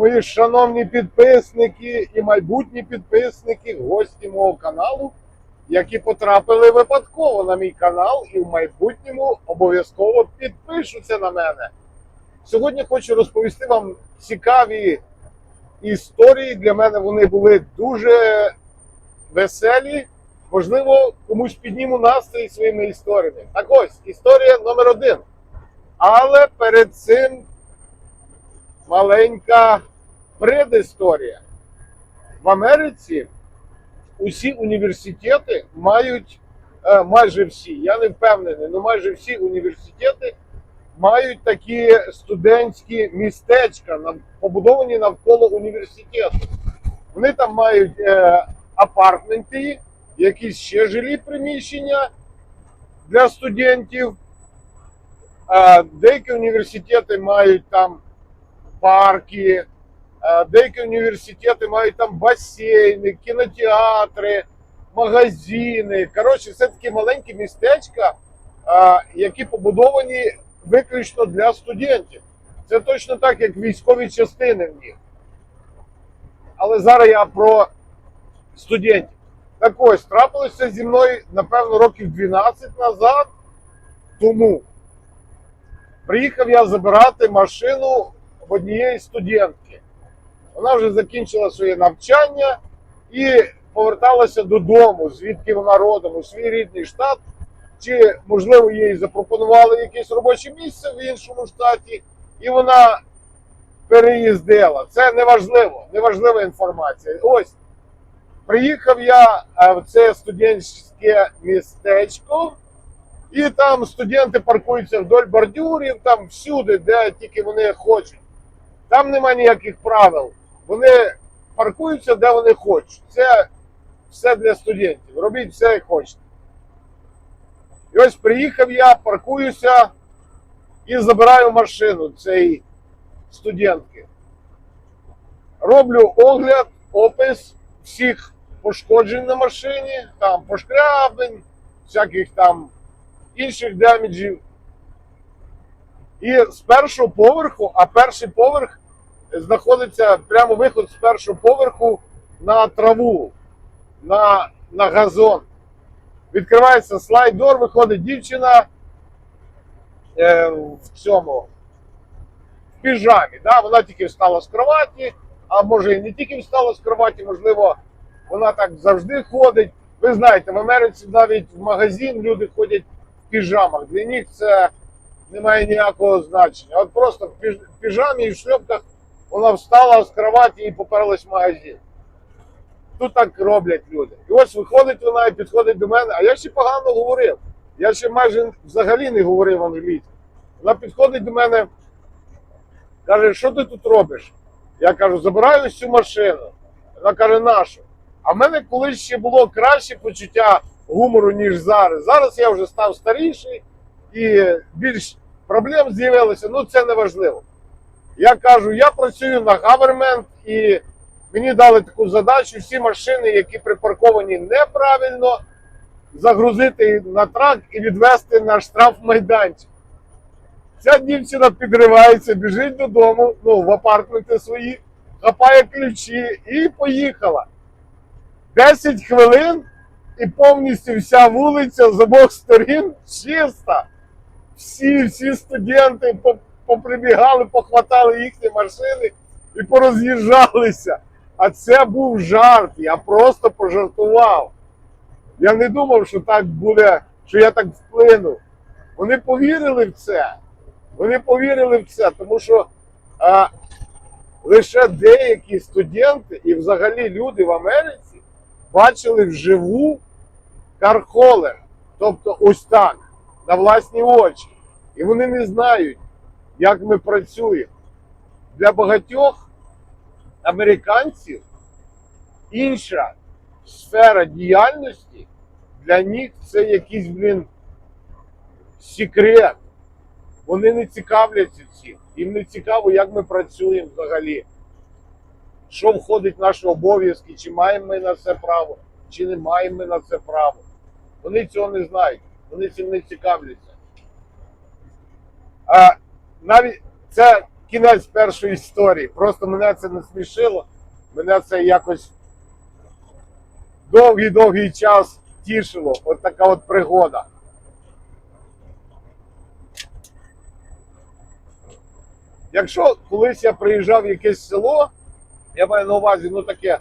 мої шановні підписники і майбутні підписники, гості мого каналу, які потрапили випадково на мій канал і в майбутньому обов'язково підпишуться на мене. Сьогодні хочу розповісти вам цікаві історії. Для мене вони були дуже веселі. Можливо, комусь підніму настрій своїми історіями. Так ось, історія номер один. Але перед цим маленька предісторія. В Америці усі університети мають, е, майже всі, я не впевнений, але майже всі університети мають такі студентські містечка, побудовані навколо університету. Вони там мають е, апартменти, якісь ще жилі приміщення для студентів. Деякі університети мають там парки, деякі університети мають там басейни, кінотеатри, магазини. Коротше, це такі маленькі містечка, які побудовані виключно для студентів. Це точно так, як військові частини в них. Але зараз я про студентів. Так ось, трапилося зі мною, напевно, років 12 назад. Тому приїхав я забирати машину в однієї студентки. Вона вже закінчила своє навчання і поверталася додому, звідки вона родом, у свій рідний штат. Чи, можливо, їй запропонували якесь робоче місце в іншому штаті, і вона переїздила. Це неважливо, неважлива інформація. Ось приїхав я е, в це студентське містечко, і там студенти паркуються вдоль бордюрів, там всюди, де тільки вони хочуть. Там нема ніяких правил. Вони паркуються, де вони хочуть. Це все для студентів. Робіть все, як хочете. І ось приїхав я, паркуюся і забираю машину цієї студентки. Роблю огляд, опис всіх пошкоджень на машині, там пошкрябень, всяких там інших деміджів. І з першого поверху, а перший поверх знаходиться прямо виход з першого поверху на траву, на, на газон. Відкривається слайдор, виходить дівчина е, в цьому в піжамі. Да? Вона тільки встала з кроваті, а може і не тільки встала з кроваті, можливо, вона так завжди ходить. Ви знаєте, в Америці навіть в магазин люди ходять в піжамах. Для них це не має ніякого значення. От просто в піжамі і в шльопках вона встала з кроваті і поперлась в магазин. Тут так роблять люди. І ось виходить вона і підходить до мене, а я ще погано говорив. Я ще майже взагалі не говорив англійською. Вона підходить до мене, каже, що ти тут робиш? Я кажу, забираю цю машину. Вона каже, нашу. А в мене колись ще було краще почуття гумору, ніж зараз. Зараз я вже став старіший і більш проблем з'явилося, ну це не важливо. Я кажу, я працюю на гавермент і мені дали таку задачу всі машини, які припарковані неправильно, загрузити на трак і відвезти на штрафмайданчик. Ця дівчина підривається, біжить додому, ну, в апартменти свої, хапає ключі і поїхала. 10 хвилин і повністю вся вулиця з обох сторін чиста. Всі, всі студенти поприбігали, похватали їхні машини і пороз'їжджалися. А це був жарт. Я просто пожартував. Я не думав, що так буде, що я так вплину. Вони повірили в це. Вони повірили в це, тому що а, лише деякі студенти і взагалі люди в Америці бачили вживу кархолер. Тобто ось так, на власні очі. І вони не знають, як ми працюємо. Для багатьох американців інша сфера діяльності для них це якийсь, блін, секрет. Вони не цікавляться цим. Їм не цікаво, як ми працюємо взагалі. Що входить в наші обов'язки, чи маємо ми на це право, чи не маємо ми на це право. Вони цього не знають, вони цим не цікавляться. А навіть це кінець першої історії. Просто мене це не смішило. Мене це якось довгий-довгий час тішило. От така от пригода. Якщо колись я приїжджав в якесь село, я маю на увазі, ну таке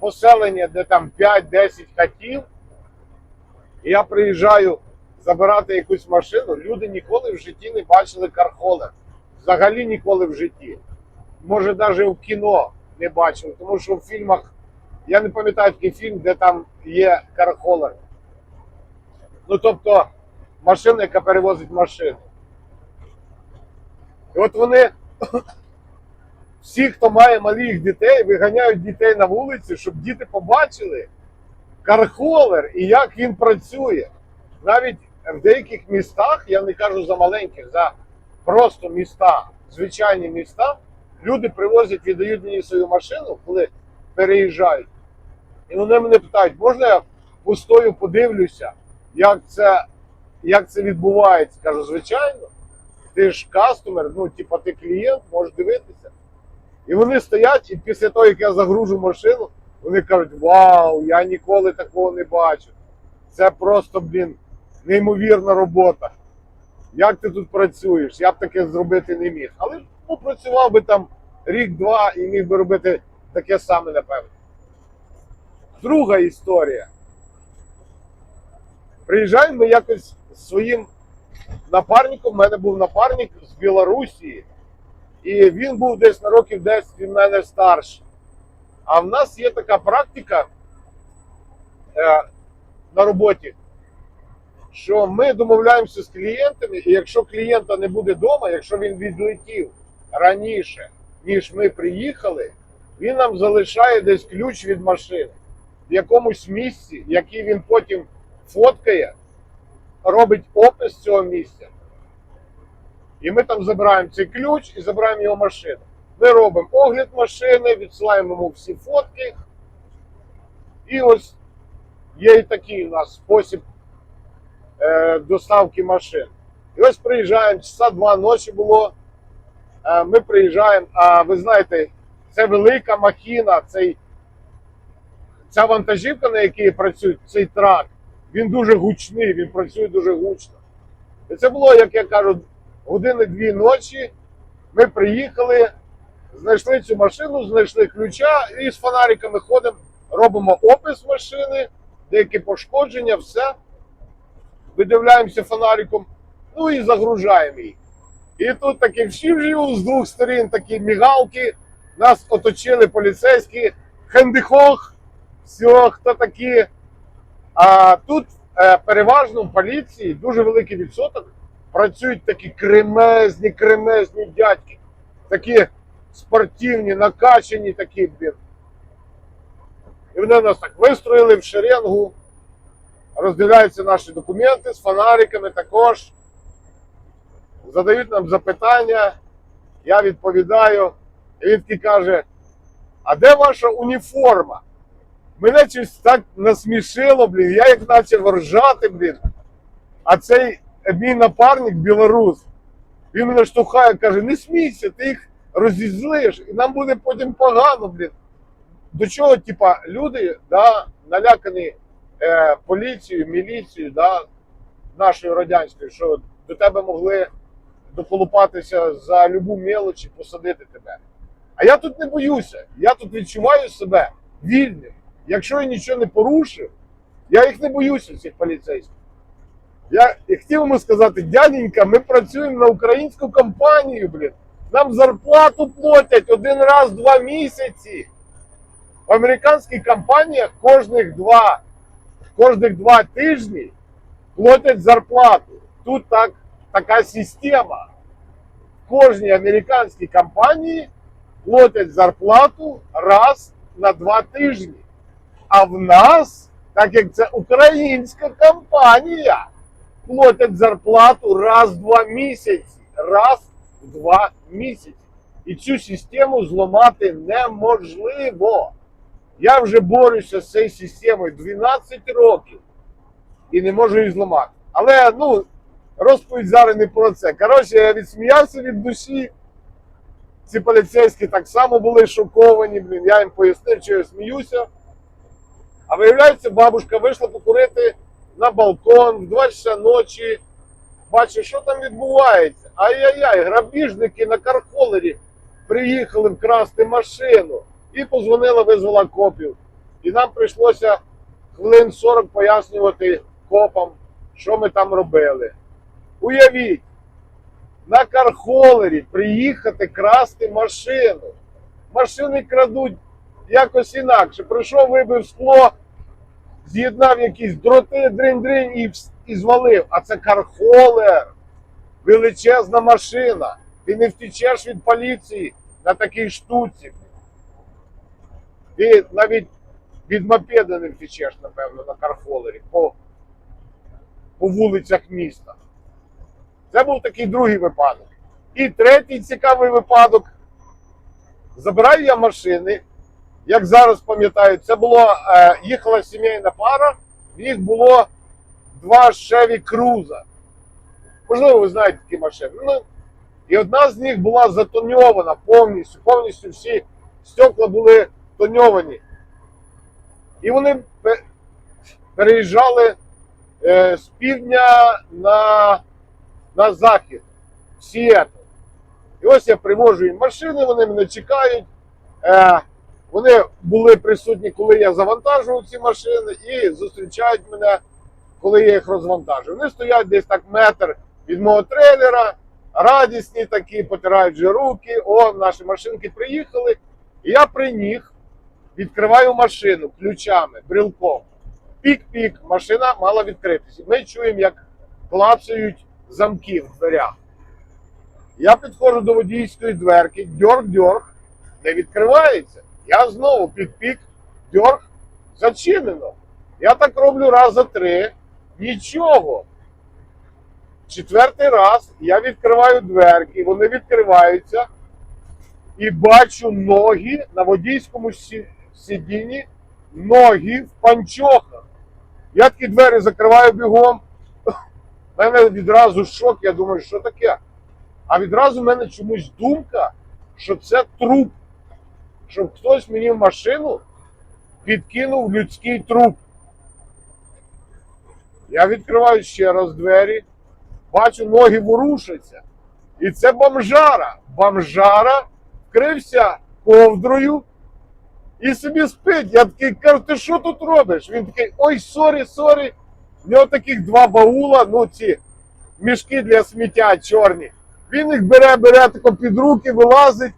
поселення, де там 5-10 хатів, і я приїжджаю забирати якусь машину, люди ніколи в житті не бачили кархолер. Взагалі ніколи в житті. Може, навіть в кіно не бачили, тому що в фільмах, я не пам'ятаю такий фільм, де там є кархолер. Ну, тобто, машина, яка перевозить машину. І от вони, всі, хто має малих дітей, виганяють дітей на вулиці, щоб діти побачили кархолер і як він працює. Навіть в деяких містах, я не кажу за маленьких, за просто міста, звичайні міста, люди привозять, віддають мені свою машину, коли переїжджають. І вони мене питають, можна я пустою подивлюся, як це, як це відбувається? Кажу, звичайно, ти ж кастомер, ну, типа ти клієнт, можеш дивитися. І вони стоять, і після того, як я загружу машину, вони кажуть, вау, я ніколи такого не бачив. Це просто, блін, неймовірна робота. Як ти тут працюєш? Я б таке зробити не міг. Але ну, працював би там рік-два і міг би робити таке саме, напевно. Друга історія. Приїжджаємо ми якось з своїм напарником. У мене був напарник з Білорусі, і він був десь на років 10 від мене старший. А в нас є така практика е, на роботі, що ми домовляємося з клієнтами, і якщо клієнта не буде вдома, якщо він відлетів раніше, ніж ми приїхали, він нам залишає десь ключ від машини в якомусь місці, який він потім фоткає, робить опис цього місця. І ми там забираємо цей ключ і забираємо його машину. Ми робимо огляд машини, відсилаємо йому всі фотки. І ось є і такий у нас спосіб е, доставки машин. І ось приїжджаємо, часа два ночі було. Е, ми приїжджаємо, а ви знаєте, це велика махіна, цей, ця вантажівка, на якій працюють, цей трак, він дуже гучний, він працює дуже гучно. І це було, як я кажу, години-дві ночі. Ми приїхали, знайшли цю машину, знайшли ключа і з фонариками ходимо, робимо опис машини, деякі пошкодження, все. Видивляємося фонариком, ну і загружаємо її. І тут такі всі живу з двох сторін такі мігалки. Нас оточили поліцейські, хендихох, все, хто такі. А тут е, переважно в поліції дуже великий відсоток працюють такі кремезні, кремезні дядьки, такі спортивні, накачані такі, блін. І вони нас так вистроїли в шеренгу, роздивляються наші документи з фонариками також. Задають нам запитання, я відповідаю, і він каже: а де ваша уніформа? Мене щось так насмішило, блін. Я як почав ржати, блін. А цей мій напарник білорус, він мене штовхає, каже, не смійся, ти їх розізлиш, і нам буде потім погано, блін. До чого, типа, люди, да, налякані е, поліцією, міліцією, да, нашою радянською, що до тебе могли доколупатися за любу мелоч і посадити тебе. А я тут не боюся. Я тут відчуваю себе вільним. Якщо я нічого не порушив, я їх не боюся, цих поліцейських. Я і хотів йому сказати, дяденька, ми працюємо на українську компанію, блін. Нам зарплату платять один раз в два місяці. В американських компаніях кожних два, кожних два тижні платять зарплату. Тут так, така система. Кожній американській компанії платять зарплату раз на два тижні. А в нас, так як це українська компанія, платять зарплату раз в два місяці. Раз в два місяці. І цю систему зламати неможливо. Я вже борюся з цією системою 12 років і не можу її зламати. Але ну, розповідь зараз не про це. Коротше, я відсміявся від душі. ці поліцейські так само були шоковані, блін, я їм пояснив, що я сміюся. А виявляється, бабушка вийшла покурити на балкон в 2 часа ночі. Бачить, що там відбувається. Ай-яй-яй, грабіжники на кархолері приїхали вкрасти машину і позвонила, визвала копів. І нам прийшлося хвилин 40 пояснювати копам, що ми там робили. Уявіть, на кархолері приїхати красти машину. Машини крадуть якось інакше. Прийшов, вибив скло, з'єднав якісь дроти, дринь-дринь і, і звалив. А це кархолер. Величезна машина. Ти не втічеш від поліції на такій штуці. Ти навіть від мопеда не втічеш, напевно, на кархолері по, по вулицях міста. Це був такий другий випадок. І третій цікавий випадок. Забираю я машини, як зараз пам'ятаю, це було, е, їхала сімейна пара, в них було два Chevy Cruze. Можливо, ви знаєте такі машини. Ну, і одна з них була затоньована повністю, повністю всі стекла були тоньовані. І вони переїжджали е, з півдня на, на захід, в Сіетл. І ось я привожу їм машини, вони мене чекають. Е, вони були присутні, коли я завантажував ці машини, і зустрічають мене, коли я їх розвантажую. Вони стоять десь так метр від мого трейлера, радісні такі, потирають вже руки. О, наші машинки приїхали. І я при них відкриваю машину ключами, брелком. Пік-пік, машина мала відкритися. Ми чуємо, як клацають замки в дверях. Я підходжу до водійської дверки, дьорг-дьорг, не відкривається. Я знову пік-пік, дьорг, зачинено. Я так роблю раз за три, нічого. Четвертий раз я відкриваю дверки, вони відкриваються і бачу ноги на водійському сі- сидінні, ноги в панчохах. Я такі двері закриваю бігом. У мене відразу шок, я думаю, що таке? А відразу в мене чомусь думка, що це труп. Щоб хтось мені в машину підкинув людський труп. Я відкриваю ще раз двері, бачу, ноги ворушаться. І це бомжара. Бомжара вкрився ковдрою і собі спить. Я такий кажу, ти що тут робиш? Він такий, ой, сорі, сорі. В нього таких два баула, ну ці мішки для сміття чорні. Він їх бере, бере тако під руки, вилазить.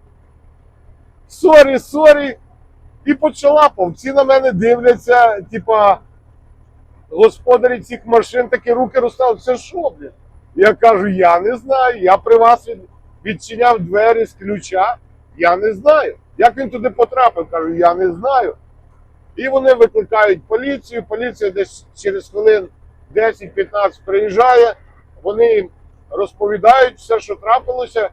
Сорі, сорі. І почалапав. Всі на мене дивляться, типа, господарі цих машин такі руки розставили. Це що, блін? Я кажу, я не знаю. Я при вас відчиняв двері з ключа. Я не знаю. Як він туди потрапив? Кажу, я не знаю. І вони викликають поліцію. Поліція десь через хвилин 10-15 приїжджає. Вони їм розповідають все, що трапилося.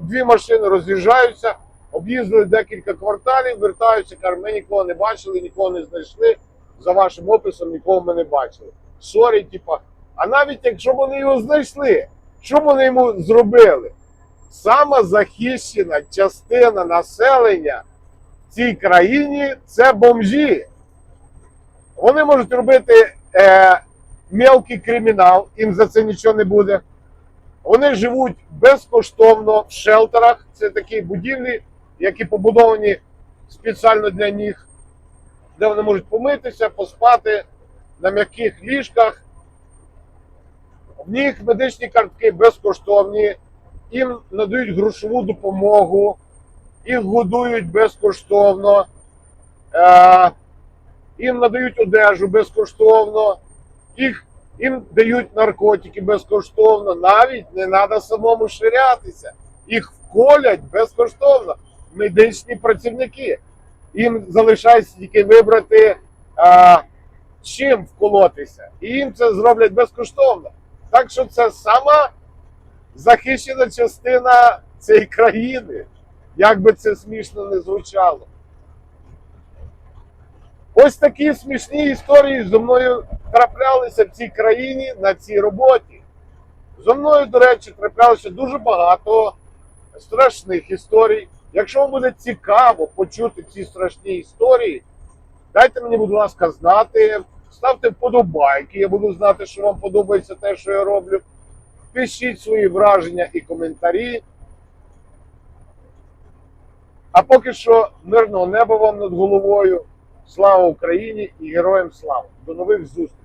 Дві машини роз'їжджаються, об'їздили декілька кварталів, вертаються, кажуть, ми нікого не бачили, нікого не знайшли. За вашим описом нікого ми не бачили. Сорі, типа. А навіть якщо вони його знайшли, що вони йому зробили? Сама захищена частина населення в цій країні це бомжі. Вони можуть робити е, мелкий кримінал, їм за це нічого не буде. Вони живуть безкоштовно в шелтерах. Це такі будівлі, які побудовані спеціально для них, де вони можуть помитися, поспати на м'яких ліжках. В них медичні картки безкоштовні, їм надають грошову допомогу, їх годують безкоштовно, е, їм надають одежу безкоштовно, їх, їм дають наркотики безкоштовно, навіть не треба самому ширятися. Їх вколять безкоштовно. Медичні працівники. Їм залишається тільки вибрати, а, чим вколотися. І їм це зроблять безкоштовно. Так що це сама захищена частина цієї країни, як би це смішно не звучало. Ось такі смішні історії зі мною траплялися в цій країні на цій роботі. Зо мною, до речі, траплялося дуже багато страшних історій. Якщо вам буде цікаво почути ці страшні історії, дайте мені, будь ласка, знати. Ставте вподобайки, я буду знати, що вам подобається те, що я роблю. Пишіть свої враження і коментарі. А поки що мирного неба вам над головою. Слава Україні і героям слава! До нових зустрічей!